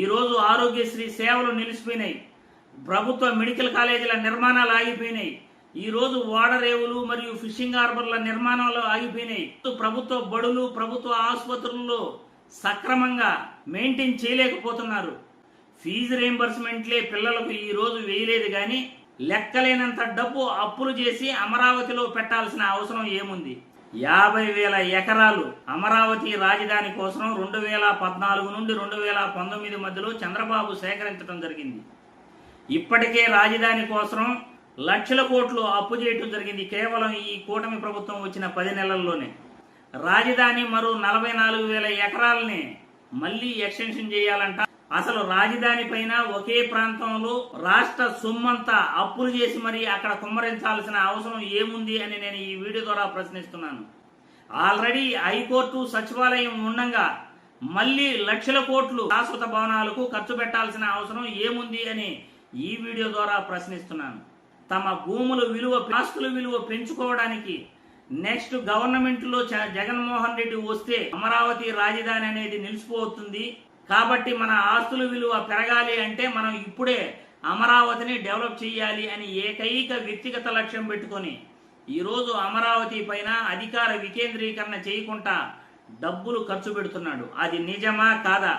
ఈరోజు ఆరోగ్యశ్రీ సేవలు నిలిచిపోయినాయి. ప్రభుత్వ మెడికల్ కాలేజీల నిర్మాణాలు ఆగిపోయినాయి. ఈ రోజు ఓడరేవులు మరియు ఫిషింగ్ హార్బర్ల నిర్మాణాలు ఆగిపోయినాయి. ప్రభుత్వ బడులు ప్రభుత్వ ఆసుపత్రుల్లో సక్రమంగా మెయింటైన్ చేయలేకపోతున్నారు. ఫీజు రీంబర్స్మెంట్లే పిల్లలకు ఈరోజు వేయలేదు కానీ లెక్కలేనంత డబ్బు అప్పులు చేసి అమరావతిలో పెట్టాల్సిన అవసరం ఏముంది? యాభై వేల ఎకరాలు అమరావతి రాజధాని కోసం రెండు వేల పద్నాలుగు నుండి రెండు వేల పంతొమ్మిది మధ్యలో చంద్రబాబు సేకరించడం జరిగింది. ఇప్పటికే రాజధాని కోసం లక్షల కోట్లు అప్పు చేయటం జరిగింది. కేవలం ఈ కూటమి ప్రభుత్వం వచ్చిన పది నెలల్లోనే. రాజధాని మరో నలభై నాలుగు వేల ఎకరాలని మళ్ళీ ఎక్స్టెన్షన్ చేయాలంట అసలు రాజధాని పైన ఒకే ప్రాంతంలో రాష్ట్ర సొమ్మంతా అప్పులు చేసి మరి అక్కడ కుమ్మరించాల్సిన అవసరం ఏముంది అని నేను ఈ వీడియో ద్వారా ప్రశ్నిస్తున్నాను. ఆల్రెడీ హైకోర్టు సచివాలయం ఉండగా మళ్ళీ లక్షల కోట్లు శాశ్వత భవనాలకు ఖర్చు పెట్టాల్సిన అవసరం ఏముంది అని ఈ వీడియో ద్వారా ప్రశ్నిస్తున్నాను. తమ భూముల విలువ ఆస్తుల విలువ పెంచుకోవడానికి నెక్స్ట్ గవర్నమెంట్లో జగన్మోహన్ రెడ్డి వస్తే అమరావతి రాజధాని అనేది నిలిచిపోతుంది. కాబట్టి మన ఆస్తుల విలువ పెరగాలి అంటే మనం ఇప్పుడే అమరావతిని డెవలప్ చేయాలి అని ఏకైక వ్యక్తిగత లక్ష్యం పెట్టుకొని ఈరోజు అమరావతి పైన అధికార వికేంద్రీకరణ చేయకుండా డబ్బులు ఖర్చు పెడుతున్నాడు. అది నిజమా కాదా?